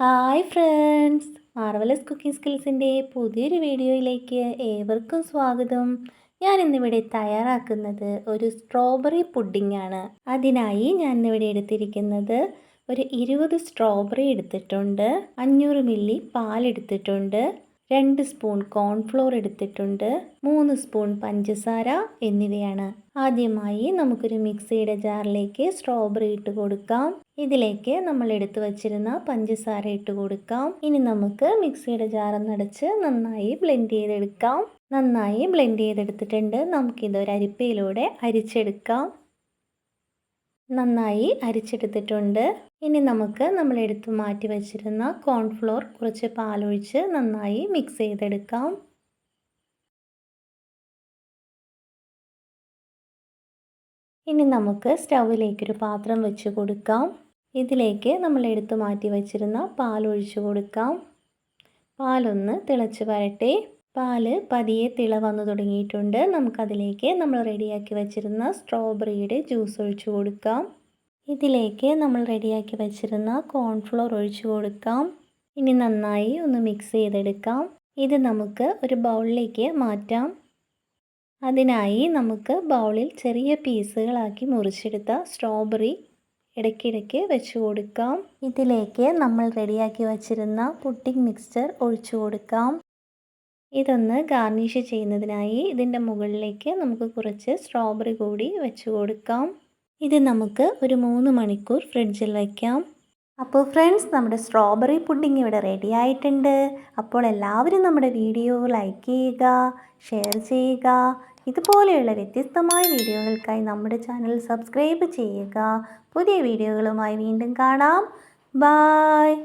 Hi friends. Marvellous cooking സ്കിൽസിന്റെ പുതിയൊരു വീഡിയോയിലേക്ക് ഏവർക്കും സ്വാഗതം. ഞാൻ ഇന്നിവിടെ തയ്യാറാക്കുന്നത് ഒരു സ്ട്രോബെറി പുഡിംഗ് ആണ് അതിനായി ഞാൻ ഇന്നിവിടെ എടുത്തിരിക്കുന്നത് ഒരു ഇരുപത് സ്ട്രോബെറി എടുത്തിട്ടുണ്ട്. അഞ്ഞൂറ് മില്ലി പാൽ എടുത്തിട്ടുണ്ട്. രണ്ട് സ്പൂൺ കോൺഫ്ലോർ എടുത്തിട്ടുണ്ട് മൂന്ന് സ്പൂൺ പഞ്ചസാര എന്നിവയാണ്. ആദ്യമായി നമുക്കൊരു മിക്സിയുടെ ജാറിലേക്ക് സ്ട്രോബെറി ഇട്ട് കൊടുക്കാം. ഇതിലേക്ക് നമ്മൾ എടുത്തു വച്ചിരുന്ന പഞ്ചസാര ഇട്ട് കൊടുക്കാം. ഇനി നമുക്ക് മിക്സിയുടെ ജാർ ഒന്നടച്ച് നന്നായി ബ്ലെൻഡ് ചെയ്തെടുക്കാം. നന്നായി ബ്ലെൻഡ് ചെയ്തെടുത്തിട്ടുണ്ട്. നമുക്കിതൊരു അരിപ്പയിലൂടെ അരിച്ചെടുക്കാം. നന്നായി അരിച്ചെടുത്തിട്ടുണ്ട്. ഇനി നമുക്ക് നമ്മൾ എടുത്ത് മാറ്റി വച്ചിരുന്ന കോൺഫ്ലോർ കുറച്ച് പാലൊഴിച്ച് നന്നായി മിക്സ് ചെയ്തെടുക്കാം. ഇനി നമുക്ക് സ്റ്റൗവിലേക്കൊരു പാത്രം വെച്ച് കൊടുക്കാം. ഇതിലേക്ക് നമ്മൾ എടുത്തു മാറ്റി വെച്ചിരുന്ന പാലൊഴിച്ച് കൊടുക്കാം. പാലൊന്ന് തിളച്ച് വരട്ടെ. പാൽ പതിയെ തിള വന്നു തുടങ്ങിയിട്ടുണ്ട്. നമുക്കതിലേക്ക് നമ്മൾ റെഡിയാക്കി വെച്ചിരുന്ന സ്ട്രോബെറിയുടെ ജ്യൂസ് ഒഴിച്ചു കൊടുക്കാം. ഇതിലേക്ക് നമ്മൾ റെഡിയാക്കി വെച്ചിരുന്ന കോൺഫ്ലോർ ഒഴിച്ചു കൊടുക്കാം. ഇനി നന്നായി ഒന്ന് മിക്സ് ചെയ്തെടുക്കാം. ഇത് നമുക്ക് ഒരു ബൗളിലേക്ക് മാറ്റാം. അതിനായി നമുക്ക് ബൗളിൽ ചെറിയ പീസുകളാക്കി മുറിച്ചെടുത്ത സ്ട്രോബെറി ഇടയ്ക്കിടയ്ക്ക് വെച്ച് കൊടുക്കാം. ഇതിലേക്ക് നമ്മൾ റെഡിയാക്കി വച്ചിരുന്ന പുട്ടിങ് മിക്സ്ചർ ഒഴിച്ചു കൊടുക്കാം. ഇതൊന്ന് ഗാർണിഷ് ചെയ്യുന്നതിനായി ഇതിന്റെ മുകളിലേക്ക് നമുക്ക് കുറച്ച് സ്ട്രോബെറി കൂടി വെച്ച് കൊടുക്കാം. ഇത് നമുക്ക് ഒരു മൂന്ന് മണിക്കൂർ ഫ്രിഡ്ജിൽ വയ്ക്കാം അപ്പോൾ ഫ്രണ്ട്സ് നമ്മുടെ സ്ട്രോബെറി പുഡിംഗ് ഇവിടെ റെഡി ആയിട്ടുണ്ട്. അപ്പോൾ എല്ലാവരും നമ്മുടെ വീഡിയോ ലൈക്ക് ചെയ്യുക ഷെയർ ചെയ്യുക. ഇതുപോലെയുള്ള വ്യത്യസ്തമായ വീഡിയോകൾക്കായി നമ്മുടെ ചാനൽ സബ്സ്ക്രൈബ് ചെയ്യുക. പുതിയ വീഡിയോകളുമായി വീണ്ടും കാണാം. ബായ്.